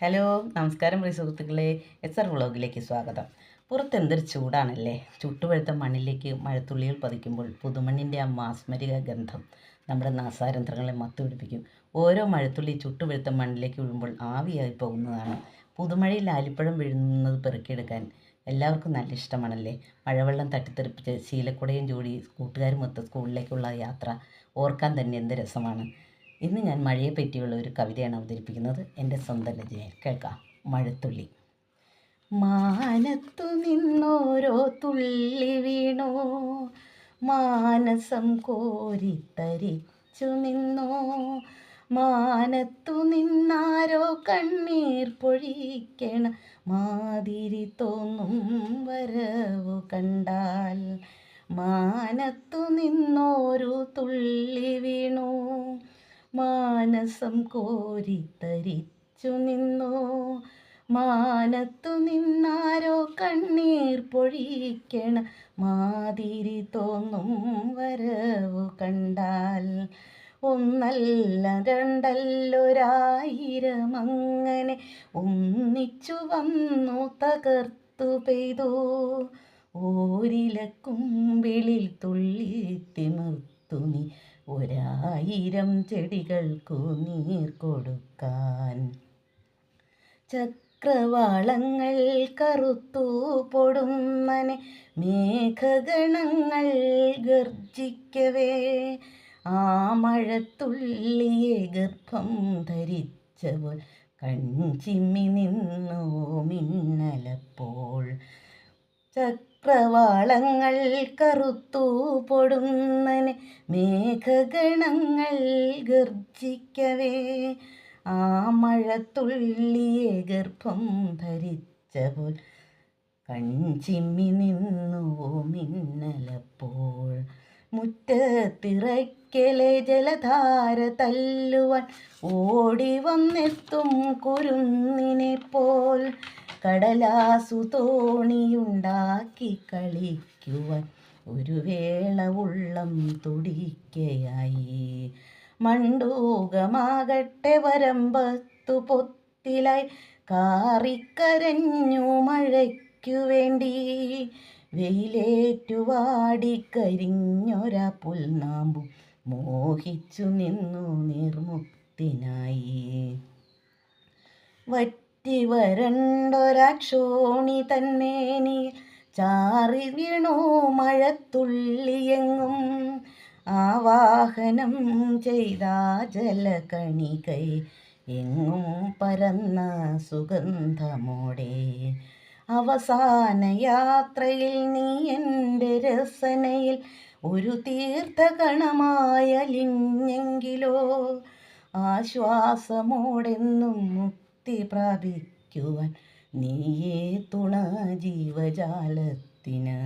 Hello നമസ്കാരം പ്രിയ സുഹൃത്തുക്കളെ. S R വ്ളോഗിലേക്ക് സ്വാഗതം. പുറത്ത് എന്തൊരു ചൂടാണല്ലേ? ചുട്ടുപഴുത്ത മണ്ണിലേക്ക് മഴത്തുള്ളികൾ പതിക്കുമ്പോൾ പുതുമണ്ണിന്റെ ആ മാസ്മരിക ഗന്ധം നമ്മുടെ നാസാരന്ധ്രങ്ങളെ മത്തുപിടിപ്പിക്കും. ഓരോ മഴത്തുള്ളി ചുട്ടുപഴുത്ത മണ്ണിലേക്ക് വീഴുമ്പോൾ ആവിയായി പോകുന്നതാണ്. പുതുമഴയിൽ ആലിപ്പഴം വീഴുന്നത് പെറുക്കിയെടുക്കാൻ എല്ലാവർക്കും നല്ല ഇഷ്ടമാണല്ലേ? മഴവെള്ളം തട്ടിത്തെറിപ്പിച്ച് ശീലക്കുടയും ചൂടി കൂട്ടുകാരുമൊത്ത് സ്കൂളിലേക്കുള്ള യാത്ര ഓർക്കാൻ തന്നെ എന്ത് രസമാണ്. ഇന്ന് ഞാൻ മഴയെ പറ്റിയുള്ള ഒരു കവിതയാണ് അവതരിപ്പിക്കുന്നത്. എന്റെ സ്വന്തം രചനയിൽ കേൾക്കാം. മഴത്തുള്ളി. മാനത്തു നിന്നോരോ തുള്ളി വീണോ. മാനസം കോരിത്തരിച്ചു നിന്നോ. മാനത്തു നിന്നാരോ കണ്ണീർ പൊഴിക്കണ മാതിരി തോന്നും വരവു കണ്ടാൽ. മാനത്തു നിന്നോരു തുള്ളി വീണു. മാനസം കോരിത്തരിച്ചു നിന്നോ. മാനത്തു നിന്നാരോ കണ്ണീർ പൊഴിക്കണ മാതിരി തോന്നും വരവു കണ്ടാൽ. ഒന്നല്ല രണ്ടല്ലൊരായിരം അങ്ങനെ ഒന്നിച്ചു വന്നു തകർത്തു പെയ്തു. ഓരിലക്കുമ്പിളിൽ തുള്ളി തിമിർത്തു ഒരായിരം ചെടികൾക്കു നീർ കൊടുക്കാൻ. ചക്രവാളങ്ങൾ കറുത്തു പൊടുന്നനെ മേഘഗണങ്ങൾ ഗർജിക്കവേ. ആ മഴത്തുള്ളിയെ ഗർഭം ധരിച്ചവൾ കൺചിമ്മി നിന്നോ മിന്നലപ്പോൾ. ചക്രവാളങ്ങൾ കറുത്തു പൊടുന്നനെ മേഘഗണങ്ങൾ ഗർജിക്കവേ. ആ മഴത്തുള്ളിയെ ഗർഭം ധരിച്ചപ്പോൾ കൺചിമ്മി നിന്നു മിന്നലപ്പോൾ. മുറ്റത്തിറയ്ക്കലെ ജലധാര തല്ലുവാൻ ഓടി വന്നെത്തും കുരുന്നിനെ പോൽ കടലാസു തോണിയുണ്ടാക്കി കളിക്കുവാൻ ഒരു വേള ഉള്ളം തുടിക്കയായി. മണ്ടൂകമാകട്ടെ വരമ്പത്തു പൊത്തിലായി കാറിക്കരഞ്ഞു മഴയ്ക്കു വേണ്ടി. വെയിലേറ്റുവാടിക്കരിഞ്ഞൊരാ പുൽനാമ്പു മോഹിച്ചു നിന്നു നിർമുക്തിനായി. വറ്റി വരണ്ടൊരാക്ഷോണി തന്മേനി ചാറി വീണു മഴത്തുള്ളിയെങ്ങും. ആവാഹനം ചെയ്ത ജലകണികൈ എങ്ങും പരന്ന സുഗന്ധമോടെ. അവസാന യാത്രയിൽ നീ എന്റെ രസനയിൽ ഒരു തീർത്ഥകണമായലിഞ്ഞെങ്കിലോ. ആശ്വാസമോടെന്നും മുക്തി പ്രാപിക്കുവാൻ നീയേ തുണ ജീവജാലത്തിന്.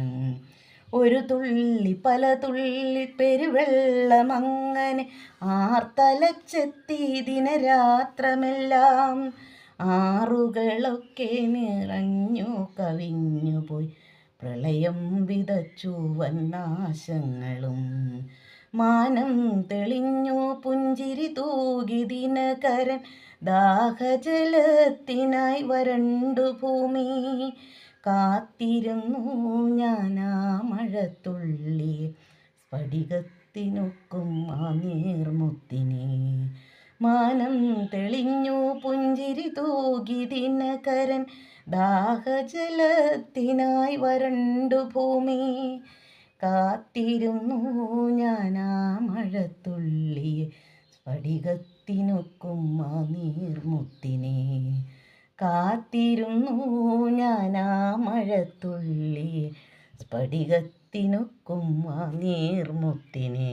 ഒരു തുള്ളി പല തുള്ളി പെരുവെള്ളമങ്ങനെ ആർത്തലച്ചെത്തി ദിനരാത്രമെല്ലാം ആറുകളൊക്കെ നിറഞ്ഞു കവിഞ്ഞുപോയി. പ്രളയം വിതച്ചു വന്നാശങ്ങളും മാനം തെളിഞ്ഞു പുഞ്ചിരി തൂകി ദിനകരൻ ദാഹജലത്തിനായി വരണ്ടു ഭൂമി. കാത്തിരുന്നു ഞാൻ ആ മഴത്തുള്ളി സ്ഫടികത്തിനൊക്കും ആ നീർമുത്തിനെ. മാനം തെളിഞ്ഞു പുഞ്ചിരി തൂകി ദിനകരൻ ദാഹജലത്തിനായി വരണ്ടു ഭൂമി. കാത്തിരുന്നു ഞാൻ ആ മഴത്തുള്ളിയെ ആ നീർമുത്തിനെ കാത്തിരുന്നു ഞാൻ ആ മഴത്തുള്ളിയെ ആ നീർമുത്തിനെ